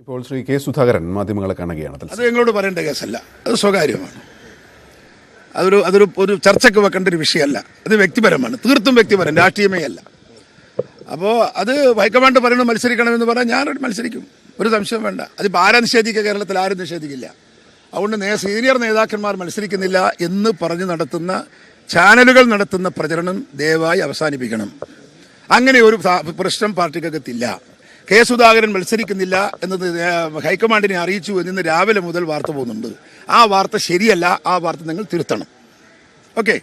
ഇപ്പോൾ ശ്രീ കെ സുധാകരൻ മാധ്യമങ്ങളെ കാണുകയാണ്. അത് ഞങ്ങളോട് പറയേണ്ട കേസല്ല. അത് സ്വകാര്യമാണ്. അതൊരു അതൊരു ഒരു ചർച്ചയ്ക്ക് വെക്കേണ്ട ഒരു വിഷയമല്ല. അത് വ്യക്തിപരമാണ്. തീർത്തും വ്യക്തിപരം. രാഷ്ട്രീയമേ അല്ല അപ്പോൾ അത് ഹൈക്കമാൻഡ് പറയുന്നത് മത്സരിക്കണമെന്ന് പറഞ്ഞാൽ ഞാൻ മത്സരിക്കും. ഒരു സംശയം വേണ്ട. അതിപ്പോൾ ആരാ നിഷേധിക്കുക? കേരളത്തിൽ ആരും നിഷേധിക്കില്ല. അതുകൊണ്ട് നേ സീനിയർ നേതാക്കന്മാർ മത്സരിക്കുന്നില്ല എന്ന് പറഞ്ഞ് നടത്തുന്ന ചാനലുകൾ നടത്തുന്ന പ്രചരണം ദയവായി അവസാനിപ്പിക്കണം. അങ്ങനെ ഒരു പ്രശ്നം പാർട്ടിക്കകത്തില്ല. കെ സുധാകരൻ മത്സരിക്കുന്നില്ല എന്നത് ഹൈക്കമാൻഡിനെ അറിയിച്ചു എന്നിന്ന് രാവിലെ മുതൽ വാർത്ത പോകുന്നുണ്ട്. ആ വാർത്ത ശരിയല്ല ആ വാർത്ത നിങ്ങൾ തിരുത്തണം. ഓക്കെ?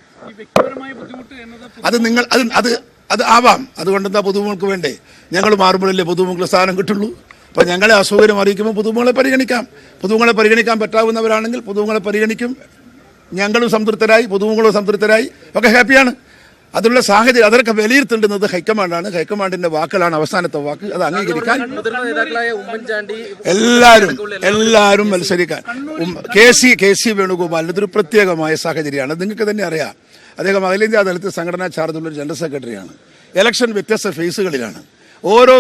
അത് നിങ്ങൾ അത് അത് അത് ആവാം. അതുകൊണ്ട് എന്താ പൊതുമുഖൾക്ക് വേണ്ടേ? ഞങ്ങൾ മാറുമ്പോഴല്ലേ പൊതുമുഖങ്ങൾ സ്ഥാനം കിട്ടുള്ളൂ. അപ്പം ഞങ്ങളെ അസൗകര്യം അറിയിക്കുമ്പോൾ പുതുമുഖങ്ങളെ പരിഗണിക്കാം. പുതുമുഖങ്ങളെ പരിഗണിക്കാൻ പറ്റാവുന്നവരാണെങ്കിൽ പുതുമുഖങ്ങളെ പരിഗണിക്കും. ഞങ്ങളും സംതൃപ്തരായി പുതുമുഖങ്ങളും സംതൃപ്തരായി. ഒക്കെ ഹാപ്പിയാണ്. അതിനുള്ള സാഹചര്യം അതൊക്കെ വിലയിരുത്തേണ്ടുന്നത് ഹൈക്കമാൻഡാണ്. ഹൈക്കമാൻഡിന്റെ വാക്കുകളാണ് അവസാനത്തെ വാക്ക്. അത് അംഗീകരിക്കാൻ എല്ലാവരും എല്ലാവരും മത്സരിക്കാൻ. കെ സി കെ സി വേണുഗോപാലിന് ഇതൊരു പ്രത്യേകമായ സാഹചര്യമാണ്. നിങ്ങൾക്ക് തന്നെ അറിയാം. അദ്ദേഹം അഖിലേന്ത്യാ തലത്തിൽ സംഘടനാ ചാർജുള്ള ജനറൽ സെക്രട്ടറിയാണ്. ഇലക്ഷൻ വ്യത്യസ്ത ഫേസുകളിലാണ്. ഓരോ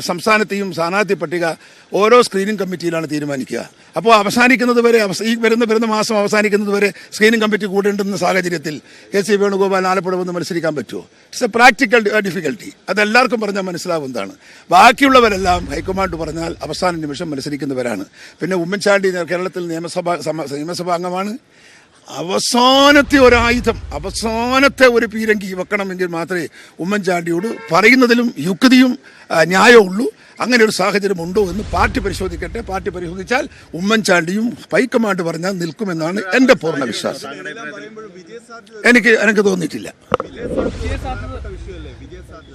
സംസ്ഥാനത്തെയും സ്ഥാനാർത്ഥി പട്ടിക ഓരോ സ്ക്രീനിംഗ് കമ്മിറ്റിയിലാണ് തീരുമാനിക്കുക. അപ്പോൾ അവസാനിക്കുന്നത് വരെ ഈ വരുന്ന വരുന്ന മാസം അവസാനിക്കുന്നത് വരെ സ്ക്രീനിംഗ് കമ്മിറ്റി കൂടേണ്ടുന്ന സാഹചര്യത്തിൽ കെ സി വേണുഗോപാൽ ആലപ്പുഴ വന്ന് മത്സരിക്കാൻ പറ്റുമോ? ഇറ്റ്സ് എ പ്രാക്ടിക്കൽ ഡിഫിക്കൽട്ടി അതെല്ലാവർക്കും പറഞ്ഞാൽ മനസ്സിലാവുന്നതാണ്. ബാക്കിയുള്ളവരെല്ലാം ഹൈക്കമാൻഡ് പറഞ്ഞാൽ അവസാന നിമിഷം മത്സരിക്കുന്നവരാണ്. പിന്നെ ഉമ്മൻചാണ്ടി കേരളത്തിൽ നിയമസഭാ നിയമസഭാ അംഗമാണ്. അവസാനത്തെ ഒരായുധം അവസാനത്തെ ഒരു പീരങ്കി വെക്കണമെങ്കിൽ മാത്രമേ ഉമ്മൻചാണ്ടിയോട് പറയുന്നതിലും യുക്തിയും ന്യായമുള്ളൂ അങ്ങനെ ഒരു സാഹചര്യം ഉണ്ടോ എന്ന് പാർട്ടി പരിശോധിക്കട്ടെ. പാർട്ടി പരിശോധിച്ചാൽ ഉമ്മൻചാണ്ടിയും ഹൈക്കമാൻഡ് പറഞ്ഞാൽ നിൽക്കുമെന്നാണ് എന്റെ പൂർണ വിശ്വാസം. എനിക്ക് എനിക്ക് തോന്നിയിട്ടില്ല.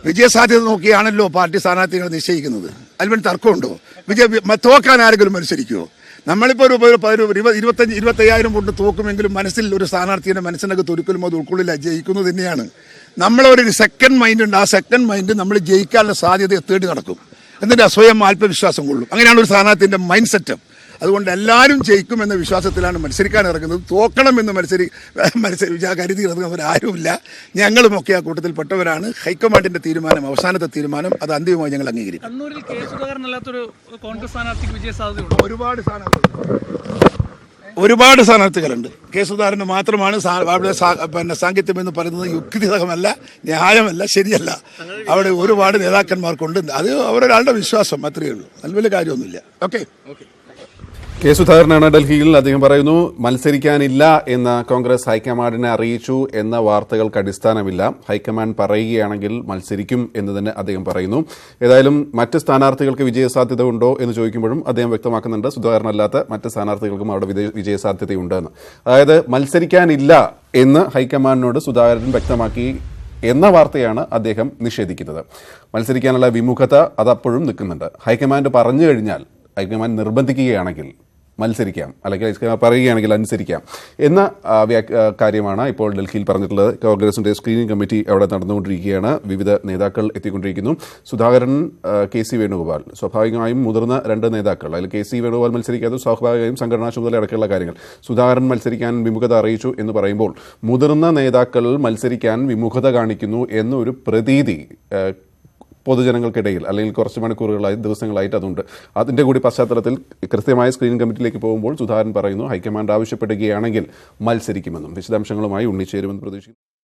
വിജയസാധ്യത നോക്കിയാണല്ലോ പാർട്ടി സ്ഥാനാർത്ഥികളെ നിശ്ചയിക്കുന്നത്. അതിൽ തർക്കമുണ്ടോ? വിജയ തോക്കാൻ ആരെങ്കിലും മത്സരിക്കുമോ നമ്മളിപ്പോൾ ഒരു ഒരു ഒരു ഇരുപത് ഇരുപത്തഞ്ച് ഇരുപത്തയ്യായിരം കൊണ്ട് തോക്കുമെങ്കിലും മനസ്സിൽ ഒരു സ്ഥാനാർത്ഥിയുടെ മനസ്സിനകത്ത് ഒരിക്കലും അത് ഉൾക്കൊള്ളില്ല. ജയിക്കുന്നത് തന്നെയാണ്. നമ്മളൊരു സെക്കൻഡ് മൈൻഡ് ഉണ്ട്. ആ സെക്കൻഡ് മൈൻഡ് നമ്മൾ ജയിക്കാനുള്ള സാധ്യത തേടി നടക്കും. എന്നിട്ട് അസ്വയം ആത്മവിശ്വാസം കൊള്ളും? അങ്ങനെയാണ് ഒരു സ്ഥാനാർത്ഥിന്റെ മൈൻഡ് സെറ്റ് അതുകൊണ്ട് എല്ലാവരും ജയിക്കും എന്ന വിശ്വാസത്തിലാണ് മത്സരിക്കാൻ ഇറങ്ങുന്നത്. തോക്കണമെന്ന് മത്സരി മത്സരി വിചാ- കരുതി ഇറങ്ങുന്നവരാരുമില്ല ഞങ്ങളുമൊക്കെ ആ കൂട്ടത്തിൽപ്പെട്ടവരാണ് ഹൈക്കമാൻഡിന്റെ തീരുമാനം അവസാനത്തെ തീരുമാനം അത് അന്തിമമായി ഞങ്ങൾ അംഗീകരിക്കും. ഒരുപാട് കെ ഒരുപാട് സ്ഥാനാർത്ഥികളുണ്ട്. കെ സുധാകരന് മാത്രമാണ് അവിടെ പിന്നെ സാങ്കത്യം എന്ന് പറയുന്നത് യുക്തിസഹമല്ല ന്യായമല്ല ശരിയല്ല. അവിടെ ഒരുപാട് നേതാക്കന്മാർക്കുണ്ട്. അത് അവരൊരാളുടെ വിശ്വാസം അത്രയേ ഉള്ളൂ. നല്ല വലിയ കാര്യമൊന്നുമില്ല. ഓക്കെ കെ സുധാകരനാണ് ഡൽഹിയിൽ. അദ്ദേഹം പറയുന്നു മത്സരിക്കാനില്ല എന്ന് കോൺഗ്രസ് ഹൈക്കമാൻഡിനെ അറിയിച്ചു എന്ന വാർത്തകൾക്ക് അടിസ്ഥാനമില്ല. ഹൈക്കമാൻഡ് പറയുകയാണെങ്കിൽ മത്സരിക്കും എന്ന് തന്നെ അദ്ദേഹം പറയുന്നു. ഏതായാലും മറ്റ് സ്ഥാനാർത്ഥികൾക്ക് വിജയസാധ്യത ഉണ്ടോ എന്ന് ചോദിക്കുമ്പോഴും അദ്ദേഹം വ്യക്തമാക്കുന്നുണ്ട്. സുധാകരനല്ലാത്ത മറ്റ് സ്ഥാനാർത്ഥികൾക്കും അവിടെ വിജയ- വിജയസാധ്യതയുണ്ടെന്ന് അതായത് മത്സരിക്കാനില്ല എന്ന് ഹൈക്കമാൻഡിനോട് സുധാകരൻ വ്യക്തമാക്കി എന്ന വാർത്തയാണ് അദ്ദേഹം നിഷേധിക്കുന്നത്. മത്സരിക്കാനുള്ള വിമുഖത അതപ്പോഴും നിൽക്കുന്നുണ്ട്. ഹൈക്കമാൻഡ് പറഞ്ഞു കഴിഞ്ഞാൽ ഹൈക്കമാൻഡ് നിർബന്ധിക്കുകയാണെങ്കിൽ മത്സരിക്കാം. അല്ലെങ്കിൽ പറയുകയാണെങ്കിൽ അനുസരിക്കാം. എന്ന കാര്യമാണ് ഇപ്പോൾ ഡൽഹിയിൽ പറഞ്ഞിട്ടുള്ളത്. കോൺഗ്രസിന്റെ സ്ക്രീനിംഗ് കമ്മിറ്റി അവിടെ നടന്നുകൊണ്ടിരിക്കുകയാണ്. വിവിധ നേതാക്കൾ എത്തിക്കൊണ്ടിരിക്കുന്നു. Sudhakaran K C Venugopal. സ്വാഭാവികമായും മുതിർന്ന രണ്ട് നേതാക്കൾ. അതിൽ കെ സി വേണുഗോപാൽ മത്സരിക്കാതെ സ്വാഭാവികമായും സംഘടനാ ചുമതല അടക്കമുള്ള കാര്യങ്ങൾ. സുധാകരൻ മത്സരിക്കാൻ വിമുഖത അറിയിച്ചു എന്ന് പറയുമ്പോൾ മുതിർന്ന നേതാക്കൾ മത്സരിക്കാൻ വിമുഖത കാണിക്കുന്നു എന്നൊരു പ്രതീതി പൊതുജനങ്ങൾക്കിടയിൽ അല്ലെങ്കിൽ കുറച്ച് മണിക്കൂറുകളായി ദിവസങ്ങളായിട്ട് അതുണ്ട്. അതിന്റെ കൂടി പശ്ചാത്തലത്തിൽ കൃത്യമായ സ്ക്രീനിംഗ് കമ്മിറ്റിയിലേക്ക് പോകുമ്പോൾ സുധാകരൻ പറയുന്നു ഹൈക്കമാൻഡ് ആവശ്യപ്പെടുകയാണെങ്കിൽ മത്സരിക്കുമെന്നും വിശദാംശങ്ങളുമായി ഉണ്ണിച്ചേരുമെന്ന് പ്രതീക്ഷിക്കുന്നു.